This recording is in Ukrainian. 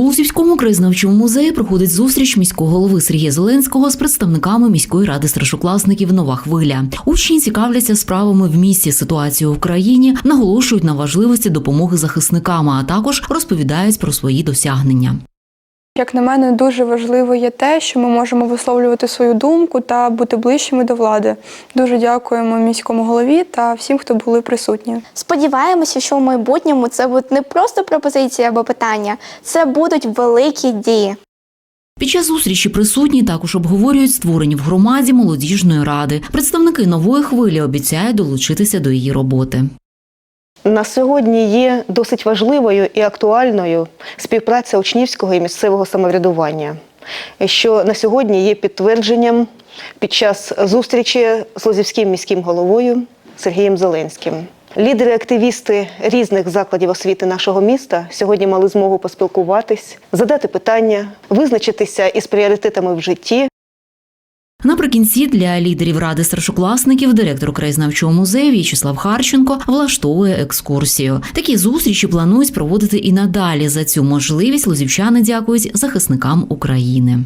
У Лусівському краєзнавчому музеї проходить зустріч міського голови Сергія Зеленського з представниками міської ради старшокласників Нова хвиля. Учні цікавляться справами в місті, ситуацією в країні, наголошують на важливості допомоги захисникам, а також розповідають про свої досягнення. Як на мене, дуже важливо є те, що ми можемо висловлювати свою думку та бути ближчими до влади. Дуже дякуємо міському голові та всім, хто були присутні. Сподіваємося, що в майбутньому це будуть не просто пропозиції або питання, це будуть великі дії. Під час зустрічі присутні також обговорюють створення в громаді молодіжної ради. Представники нової хвилі обіцяють долучитися до її роботи. На сьогодні є досить важливою і актуальною співпраця учнівського і місцевого самоврядування, що на сьогодні є підтвердженням під час зустрічі з Лозівським міським головою Сергієм Зеленським. Лідери, активісти різних закладів освіти нашого міста сьогодні мали змогу поспілкуватись, задати питання, визначитися із пріоритетами в житті, Наприкінці для лідерів ради старшокласників директор краєзнавчого музею В'ячеслав Харченко влаштовує екскурсію. Такі зустрічі планують проводити і надалі. За цю можливість лозівчани дякують захисникам України.